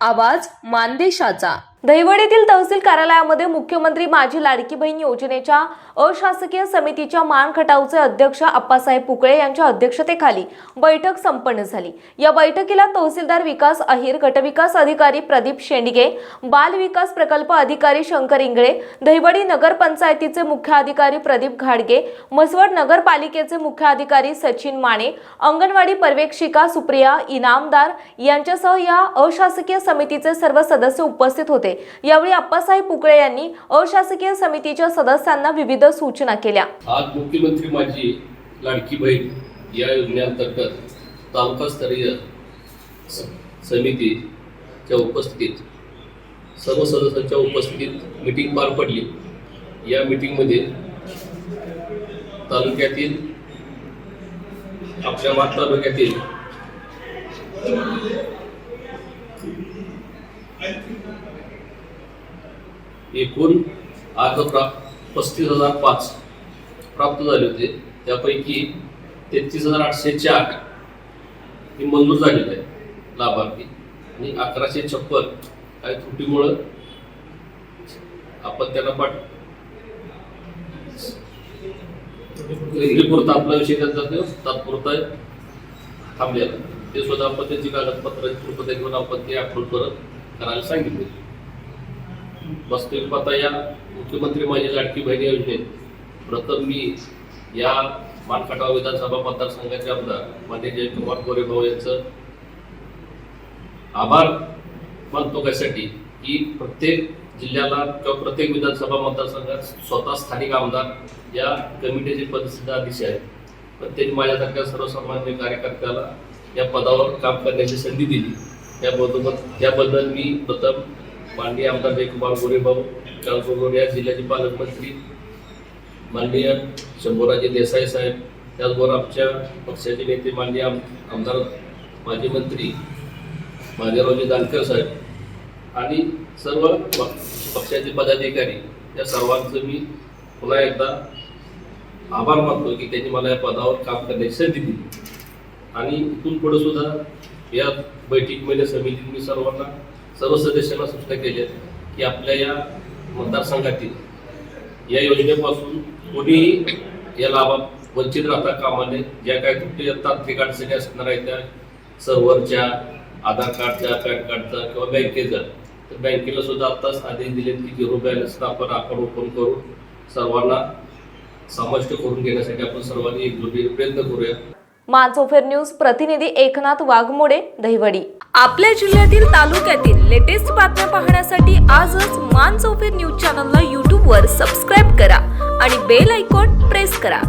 आवाज मानदेशाचा. दहिवडीतील तहसील कार्यालयामध्ये मुख्यमंत्री माझी लाडकी बहीण योजनेच्या अशासकीय समितीच्या मानखटावचे अध्यक्ष अप्पासाहेब पुकळे यांच्या अध्यक्षतेखाली बैठक संपन्न झाली. या बैठकीला तहसीलदार विकास अहिर गटविकास अधिकारी प्रदीप शेंडगे बाल विकास प्रकल्प अधिकारी शंकर इंगळे दहिवडी नगरपंचायतीचे मुख्य अधिकारी प्रदीप घाडगे म्हसवड नगरपालिकेचे मुख्य अधिकारी सचिन माने अंगणवाडी पर्यवेक्षिका सुप्रिया इनामदार यांच्यासह या अशासकीय समितीचे सर्व सदस्य उपस्थित होते. यावेळी अप्पासाहेब पुकळे यांनी अशासकीय समितीच्या सदस्यांना विविध सूचना केल्या. आज मुख्यमंत्री माझी लाडकी बहीण या योजनेअंतर्गत तालुकास्तरीय समितीच्या उपस्थितीत सर्व सदस्यांच्या उपस्थितीत मीटिंग पार पडली. या मीटिंगमध्ये तालुक्यातील आपल्या मात तालुक्यातील एकूण अर्ज प्राप्त पस्तीस हजार पाच प्राप्त झाले होते. त्यापैकी तेहतीस हजार आठशे चार ही मंजूर झालेले आहे लाभार्थी. आणि अकराशे छप्पन काही त्रुटीमुळं आपण त्यांना पाठ पुरता आपला विषय त्यांचा ते तात्पुरता थांबलेला. ते सुद्धा आपण त्यांची कागदपत्र पूर्तता घेऊन आपण ते अप्रूव्ह करत करायला सांगितले. वास्तविक पाहता या मुख्यमंत्री माझी लाडकी बहीण योजनेत प्रथम मी या मानकाटाव विधानसभा मतदारसंघाचे आमदार मान्य जयकुमार गोरेभाऊ यांचं आभार मानतो कशासाठी की प्रत्येक जिल्ह्याला किंवा प्रत्येक विधानसभा मतदारसंघात स्वतः स्थानिक आमदार या कमिटीचे पदसिद्ध अध्यक्ष आहेत. पण त्यांनी माझ्यासारख्या सर्वसामान्य कार्यकर्त्याला या पदावर काम करण्याची संधी दिली. त्याबरोबर त्याबद्दल मी प्रथम माननीय आमदार जयकुमार गोरेभाऊ त्याचबरोबर या जिल्ह्याचे पालकमंत्री माननीय शंभूराजे देसाई साहेब त्याचबरोबर आमच्या पक्षाचे नेते माननीय आम आमदार माजी मंत्री महादेवरावजी दानकर साहेब आणि सर्व पक्षाचे पदाधिकारी या सर्वांचं मी पुन्हा एकदा आभार मानतो की त्यांनी मला या पदावर काम करण्याची संधी दिली. आणि इथून पुढे सुद्धा या बैठकीमध्ये समितीत मी सर्वांना सर्व सदस्यांना सूचना केल्या की आपल्या या मतदारसंघातील या योजनेपासून कोणीही या लाभात वंचित राहता कामाने ज्या काही त्रुटी तांत्रिक अडचणी असणार आहेत त्या सर्व्हरच्या आधार कार्डच्या पॅन कार्डचा किंवा बँकेचा तर बँकेला सुद्धा आत्ताच आदेश दिले की झिरो बॅलन्सचा आपण अकाउंट ओपन करून सर्वांना समाविष्ट करून घेण्यासाठी आपण सर्वांनी एकजुटीने प्रयत्न करूया. मानसोफेर न्यूज प्रतिनिधी एकनाथ वाघमोडे दहिवडी. आपल्या जिल्ह्यातील तालुक्यातील लेटेस्ट बातम्या पाहण्यासाठी आजच मानसोफेर न्यूज चॅनलला यूट्यूबवर सबस्क्राईब करा आणि बेल आयकॉन प्रेस करा.